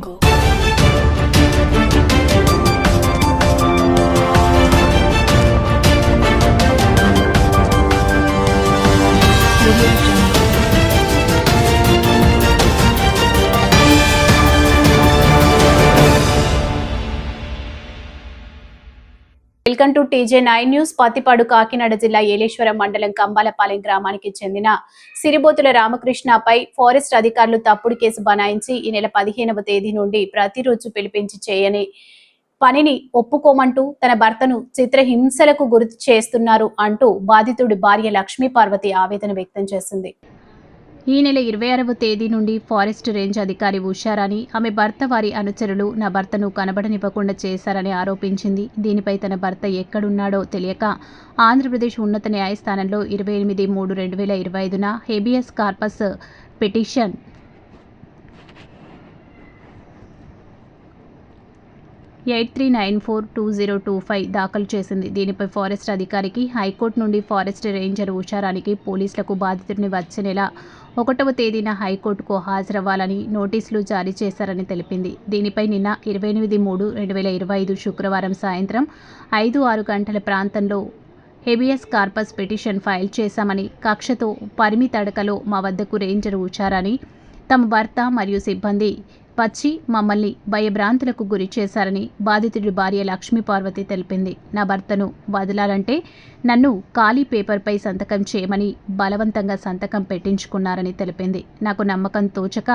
jungle. Welcome to TJ nine news Pattipadu Kakinada జిల్లా ఏలేశ్వరం మండలం కంబాలపాలెం గ్రామానికి చెందిన సిరిబోతుల రామకృష్ణపై ఫారెస్ట్ అధికారులు తప్పుడు కేసు బనాయించి ఈ నెల పదిహేనవ తేదీ నుండి ప్రతిరోజు పిలిపించి చేయని పనిని ఒప్పుకోమంటూ తన భర్తను చిత్రహింసలకు గురి చేస్తున్నారు అంటూ బాధితుడి భార్య లక్ష్మీ పార్వతి ఆవేదన వ్యక్తం చేసింది. ఈ నెల ఇరవై ఆరవ తేదీ నుండి ఫారెస్ట్ రేంజ్ అధికారి ఉషారాని ఆమె భర్త వారి అనుచరులు నా భర్తను కనబడనివ్వకుండా చేశారని ఆరోపించింది. దీనిపై తన భర్త ఎక్కడున్నాడో తెలియక ఆంధ్రప్రదేశ్ ఉన్నత న్యాయస్థానంలో ఇరవై ఎనిమిది మూడు రెండు వేల ఇరవై ఐదున habeas corpus petition eight three nine four two zero two five దాఖలు చేసింది. దీనిపై ఫారెస్ట్ అధికారికి హైకోర్టు నుండి ఫారెస్ట్ రేంజర్ ఉషారానికి పోలీసులకు బాధితుడిని వచ్చే నెల ఒకటవ తేదీన హైకోర్టుకు హాజరవ్వాలని నోటీసులు జారీ చేశారని తెలిపింది. దీనిపై నిన్న ఇరవై ఎనిమిది మూడు రెండు వేల ఇరవై ఐదు శుక్రవారం సాయంత్రం ఐదు ఆరు గంటల ప్రాంతంలో హెబియస్ కార్పస్ పిటిషన్ ఫైల్ చేశామని కక్షతో పరిమితడకలో మా వద్దకు రేంజర్ ఉచారని తమ భర్త మరియు సిబ్బంది వచ్చి మమ్మల్ని భయభ్రాంతులకు గురి చేశారని బాధితుడి భార్య లక్ష్మీ పార్వతి తెలిపింది. నా భర్తను వదలాలంటే నన్ను ఖాళీ పేపర్పై సంతకం చేయమని బలవంతంగా సంతకం పెట్టించుకున్నారని తెలిపింది. నాకు నమ్మకం తోచక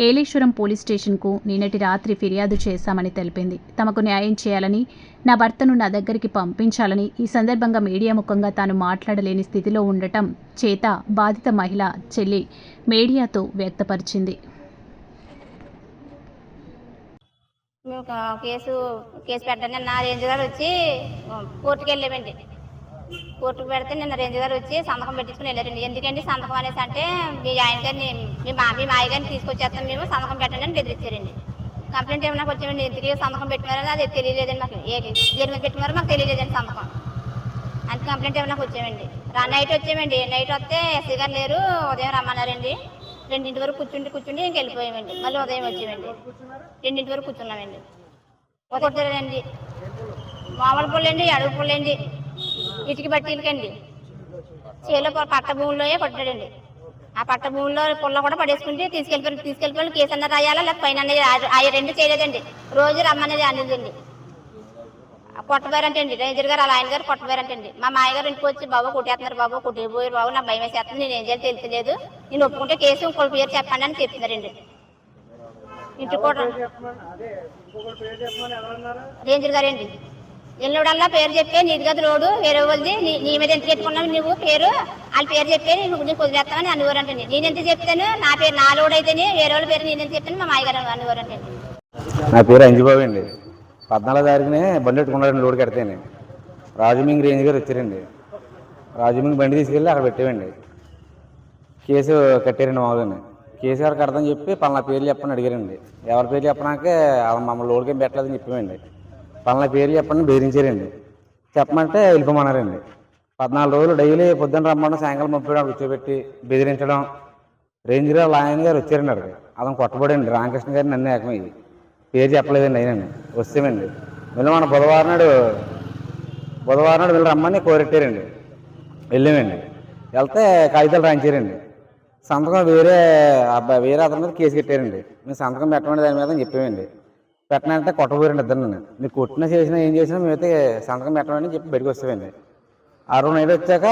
ఏలేశ్వరం పోలీస్ స్టేషన్కు నిన్నటి రాత్రి ఫిర్యాదు చేశామని తెలిపింది. తమకు న్యాయం చేయాలని నా భర్తను నా దగ్గరికి పంపించాలని ఈ సందర్భంగా మీడియా ముఖంగా తాను మాట్లాడలేని స్థితిలో ఉండటం చేత బాధిత మహిళ చెల్లి మీడియాతో వ్యక్తపరిచింది. మేము ఒక కేసు కేసు పెట్టండి నిన్న రేంజ్ గారు వచ్చి కోర్టుకి వెళ్ళామండి. కోర్టుకు పెడితే నిన్న రేంజ్ గారు వచ్చి సంతకం పెట్టించుకుని వెళ్ళారండి. ఎందుకండి సంతకం అనేసి అంటే మీ ఆయన గారిని మీ మా మీ మాయ గారిని తీసుకొచ్చేస్తాం మేము సంతకం పెట్టండి అని బెదిరించారండి. కంప్లైంట్ ఏమైనా వచ్చామండి ఎందుకు సంతకం పెట్టినారని అది తెలియలేదండి మాకు. ఏ దేని మీద పెట్టినారో మాకు తెలియలేదండి సంతకం. అంతే కంప్లైంట్ ఏమైనా వచ్చామండి రా నైట్ వచ్చామండి. నైట్ వస్తే ఎస్సీ గారు లేరు. ఉదయం రమ్మన్నారండి. రెండింటి వరకు కూర్చుండి కూర్చుండి ఇంక వెళ్ళిపోయామండి. మళ్ళీ ఉదయం వచ్చామండి రెండింటి వరకు కూర్చున్నామండి. కొట్టలేదండి మామూలు పుల్లండి అడుగు పుల్లండి ఇటుకి బట్టీలకండి చేలో పట్ట భూమిలోనే కొట్టాడండి. ఆ పట్ట భూమిలో పుల్ల కూడా పడేసుకుంటే తీసుకెళ్ళిపోయి తీసుకెళ్ళిపోయి కేసు అన్న రాయాలా లేకపోతే పైన ఆ రెండు చేయలేదండి. రోజు రమ్మనేది అనేది కొట్టబారంటండి రేంజర్ గారు అలా ఆయన గారు కొట్టబారంటండి మా మాయగారు ఇంటికి వచ్చి బాబు కొట్టేస్తున్నారు బాబు కొట్టేపోయారు బాబు నాకు భయం వేసేస్తుంది నేను ఏం చేయాలి తెలియలేదు నేను ఒప్పుకుంటే కేసు ఇంకొక పేరు చెప్పండి అని చెప్తున్నారండి. ఇంటి కూడా రేంజర్ గారండి ఎల్లుడల్లా పేరు చెప్పే నీది గది రోడ్డు వేరే వాళ్ళది నీ నీ మీద ఎంత పెట్టుకున్నావు నువ్వు పేరు వాళ్ళ పేరు చెప్పే నువ్వు నీకు వదిలేస్తామని అనేవారంటండి నేను ఎంత చెప్తాను నా పేరు నా లోడ్ అయితేనే వేరే వాళ్ళ పేరు నేను ఎంత చెప్తాను మా మాయగారు అనేవారంటండి నా పేరు అంజిబాబు అండి. పద్నాలుగు తారీఖునే బండి పెట్టుకున్నారండి లోడ్ కడితేనే. రాజమింగ్ రేంజ్ గారు వచ్చారండి. రాజమింగ్ బండి తీసుకెళ్ళి అక్కడ పెట్టేవండి కేసు కట్టారండి మామూలుగానే. కేసు గారు కడతాని చెప్పి పలానా పేర్లు చెప్పని అడిగారండి. ఎవరి పేరు చెప్పడానికే మమ్మల్ని లోడ్కేం పెట్టలేదని చెప్పామండి. పలానా పేర్లు చెప్పండి బెదిరించారండి. చెప్పమంటే వెళ్ళిపోమన్నారండి. పద్నాలుగు రోజులు డైలీ పొద్దున్న రమ్మడం సాయంకాలం పంపించడం అక్కడ కూర్చోబెట్టి బెదిరించడం. రేంజ్ గారు లాయన్ గారు వచ్చారండి అక్కడికి. అతను కొట్టబడండి. రామకృష్ణ గారిని నన్ను ఏకమయ్యి. పేరు చెప్పలేదండి అయినండి. వస్తేమండి. మళ్ళీ మన బుధవారం నాడు బుధవారం నాడు వీళ్ళు రమ్మని కోరెట్టారండి. వెళ్ళామండి. వెళ్తే కాగితాలు రాయించారండి. సంతకం వేరే అబ్బాయి వేరే అతని మీద కేసు కట్టారండి. మేము సంతకం పెట్టమండి దాని మీద అని చెప్పామండి. పెట్టనంటే కొట్టబోయారండి ఇద్దరు నన్ను. మీరు కొట్టినా చేసినా ఏం చేసినా మేమైతే సంతకం పెట్టమని చెప్పి బయటకు వస్తామండి. ఆ రోజు నైట్ వచ్చాక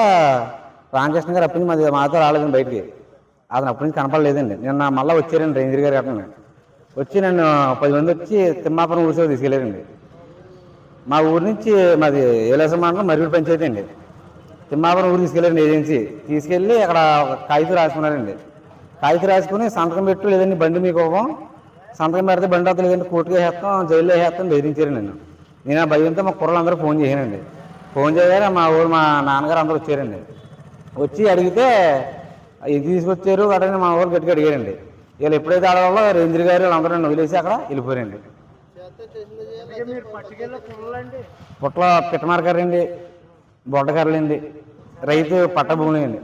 రామకృష్ణ గారు అప్పటి నుంచి మాతో రాలేదండి బయటికి. అతను అప్పటి నుంచి కనపడలేదండి. నిన్న మళ్ళీ వచ్చారండి రేంజర్ గారు అతను వచ్చి నన్ను పది మంది వచ్చి తిమ్మాపురం ఊరిసేవ తీసుకెళ్ళారండి. మా ఊరి నుంచి మాది ఏలేశ్వర మండలం మరుగుడు పంచాయతీ అండి. తిమ్మాపురం ఊరు తీసుకెళ్ళారండి ఏజెన్సీ. తీసుకెళ్ళి అక్కడ ఒక కాగితం రాసుకున్నారండి. కాగితం రాసుకుని సంతకం పెట్టు లేదండి బండి మీకు ఇవ్వం. సంతకం పెడితే బండి అవుతుంది లేదంటే కోర్టుగా వేస్తాం జైల్లో వేస్తాం బెదిరించారు నన్ను. నేను ఆ భయంతో మా కుర్రలందరూ ఫోన్ చేశానండి. ఫోన్ చేయగానే మా ఊరు మా నాన్నగారు అందరూ వచ్చారండి. వచ్చి అడిగితే ఇది తీసుకొచ్చారు అడగని మా ఊరు గట్టిగా అడిగారండి. వీళ్ళు ఎప్పుడైతే అడగాలో రేంద్ర గారు వీళ్ళందరూ నన్ను వదిలేసి అక్కడ వెళ్ళిపోయారండి. పుట్ల పిట్టమారకారండి బొడ్డకర్రలండి రైతు పట్ట భూములు అండి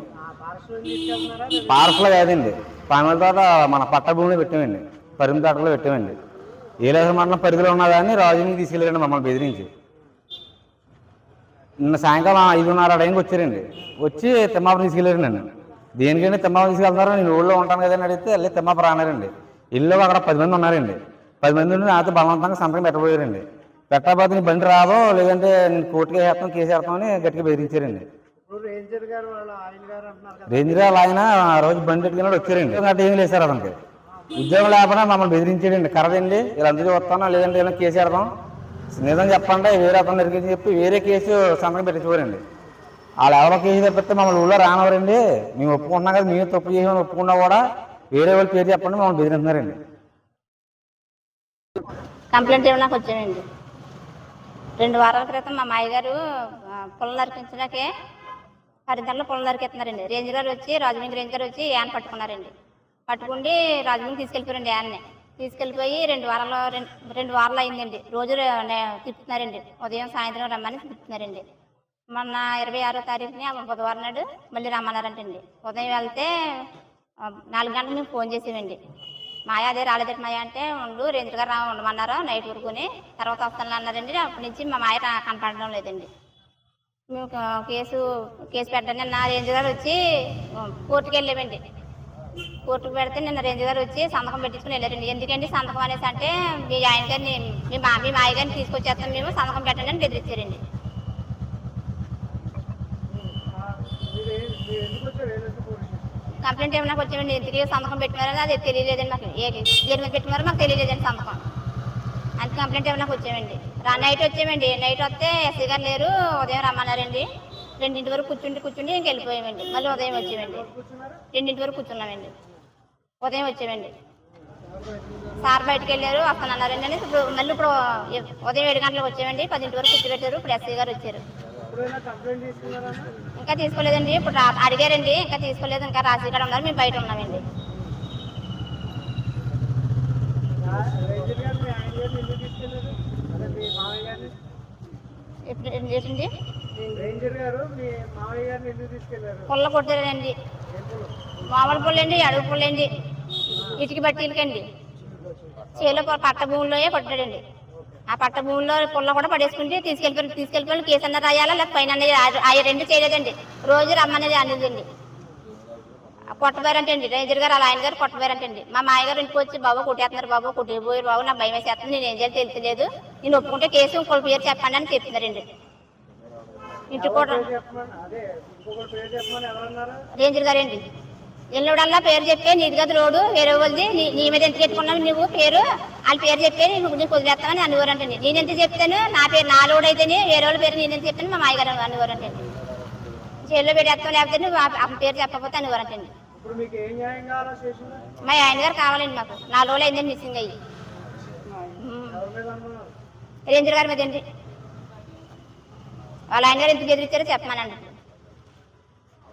పార్సల్ కాదండి. పామిల తోట మన పట్ట భూమిలో పెట్టామండి. పరిమి తోటలో పెట్టామండి. ఏలేశ్వర మండలం పరిధిలో ఉన్నదాన్ని రాజుని తీసుకెళ్ళారండి మమ్మల్ని బెదిరించి. నిన్న సాయంకాలం ఐదున్నర టైంకి వచ్చారండి. వచ్చి తిమ్మాపురం తీసుకెళ్ళారు నన్ను. దేనికంటే తిమ్మాపురం తీసుకెళ్తారో నేను ఊళ్ళో ఉంటాను కదా అని అడిగితే వెళ్ళి తిమ్మాపురం అన్నారండి ఇల్లు అక్కడ పది మంది ఉన్నారండి. పది మంది ఉండి నాతో బలవంతంగా సంతకం పెట్టబోయారండి. పెట్టకపోతే నీ బండి రాదో లేదంటే నేను కోర్టుకి వేస్తాం కేసు వేస్తామని గట్టిగా బెదిరించారండి. రేంజర్ గారు వాళ్ళ ఆయన ఆ రోజు బండి ఎట్టుకున్నాడు వచ్చారండి. అట్లా ఏం లేదు సార్ అతనికి? ఉద్యోగం లేకపోయినా మమ్మల్ని బెదిరించాడండి. కరదండి వీళ్ళందరికీ వస్తాను లేదంటే ఏమైనా కేసు పెడతాం నిజం చెప్పండి వేరే అతను ఇరికించి చెప్పి వేరే కేసు సంతకం పెట్టించుకోరండి. వాళ్ళు ఎవరో కేసు తెప్పిస్తే మమ్మల్ని ఊళ్ళో రానవరండి మేము ఒప్పుకున్నాం కదా మేము తప్పు చేసామని ఒప్పుకున్నా కూడా వేరే వాళ్ళ పేరు చెప్పండి మమ్మల్ని బెదిరిస్తున్నారండి. కంప్లైంట్ ఇవ్వడానికి వచ్చానండి రెండు వారాల క్రితం మా మాయగారు పొలం నరికించడాకే పరిధంలో పొలం నరికిస్తున్నారండి. రేంజ్ గారు వచ్చి రాజమండ్రి రేంజ్ గారు వచ్చి యాన్ పట్టుకున్నారండి. పట్టుకుండి రాజమండ్రి తీసుకెళ్ళిపోయారండి యాన్ని. తీసుకెళ్ళిపోయి రెండు వారాలు రెండు రెండు వారాలు అయిందండి. రోజు తిప్పుతున్నారండి. ఉదయం సాయంత్రం రమ్మని తిప్పుతున్నారండి. మొన్న ఇరవై ఆరో తారీఖుని బుధవారం నాడు మళ్ళీ రమ్మన్నారంటండి. ఉదయం వెళ్తే నాలుగు గంటలకు మేము ఫోన్ చేసేవండి మాయా అదే రాలేదండి మాయా అంటే ఉండు రేంజ్ గారు రా ఉండమన్నారు నైట్ వరకుని తర్వాత వస్తాను అన్నారండి. అప్పటి నుంచి మా మాయ కనపడడం లేదండి. మేము కేసు కేసు పెట్టండి నిన్న రేంజ్ గారు వచ్చి కోర్టుకి వెళ్ళామండి. కోర్టుకు పెడితే నిన్న రేంజ్ గారు వచ్చి సంతకం పెట్టించుకుని వెళ్ళారండి. ఎందుకండి సంతకం అనేసి అంటే మీ ఆయన గారిని మీ మా మీ మాయ గారిని తీసుకొచ్చేస్తాం మేము సంతకం పెట్టండి అని బెదిరించారండి మీరు ఏ- మీరు ఎందుకు వచ్చారు ఏదైతే పోలీస్ స్టేషన్ కంప్లైంట్ ఏమైనా వచ్చామండి ఎందుకు సంతకం పెట్టినారని అది తెలియలేదండి మాకు ఏ దేని మీద పెట్టినారో మాకు తెలియలేదండి సంతకం. అంత కంప్లైంట్ ఏమైనా వచ్చామండి రా నైట్ వచ్చామండి నైట్ వస్తే ఎస్సీ గారు లేరు ఉదయం రమ్మన్నారండి. రెండింటి వరకు కూర్చుండి కూర్చుండి ఇంక వెళ్ళిపోయామండి మళ్ళీ ఉదయం వచ్చామండి రెండింటి వరకు కూర్చున్నామండి. ఉదయం వచ్చామండి సార్ బయటకు వెళ్ళారు వస్తానన్నారండి. ఇప్పుడు మళ్ళీ ఇప్పుడు ఉదయం ఏడు గంటలకు వచ్చామండి పదింటి వరకు కూర్చోబెట్టారు. ఇప్పుడు ఎస్సీ గారు వచ్చారు. ఇంకా తీసుకోలేదండి. ఇప్పుడు అడిగారండి. ఇంకా తీసుకోలేదు. ఇంకా రాసి ఇక్కడ ఉన్నారు మేము బయట ఉన్నామండి. తీసుకెళ్ళారు పుల్ల కొట్టారండి మామూలు పుల్లండి అడుగు పుల్లండి. ఇటుకి బట్టీలకండి. చేలో పట్ట భూమిలోనే కొట్టాడండి. ఆ పట్ట భూమిలో పుల్ల కూడా పడేసుకుంటే తీసుకెళ్ళిపోయి తీసుకెళ్ళిపోయి కేసు అన్న రాయాలా? లేకపోతే పైన ఆ రెండు చేయలేదండి. రోజు రమ్మనేది అనేదండి కొట్టబారంటండి రేంజర్ గారు అలా ఆయన గారు కొట్టబారంటండి మా మాయ గారు ఇంటికి వచ్చి బాబు కొట్టేస్తున్నారు బాబు కొట్టిపోయారు బాబు నాకు భయం వేసేస్తుంది నేను ఏం చేయాలి తెలియలేదు నేను ఒప్పుకుంటే కేసు ఇంకొక పేరు చెప్పండి అని చెప్తున్నారండి. ఇంటికి కూడా పేరు చెప్పమని అదే ఎల్లుడల్లా పేరు చెప్పే నీది కదా రోడ్డు వేరే వాళ్ళది. నీ మీద ఎంత పెట్టుకున్నావు నువ్వు పేరు? వాళ్ళ పేరు చెప్పే నీకు నీకు వదిలేస్తామని అనుకోరంటండి నేను ఎంత చెప్తాను? నా పేరు నా లోడ్ అయితేనే వేరే వాళ్ళ పేరు నేను ఎంత చెప్తాను? మా మాయగారు అనుకోరంటండి చేతిలో పెట్టేస్తాం లేకపోతే నువ్వు ఆ- పేరు చెప్పకపోతే కావాలా స్టేషన్ మా ఆయన గారు కావాలండి మాకు. నా రోజులు అయిందండి మిస్సింగ్ అయ్యి. రేంజర్ గారి మీద అండి. వాళ్ళ ఆయన గారు ఎందుకు ఎదిరిచ్చారో చెప్పమానండి.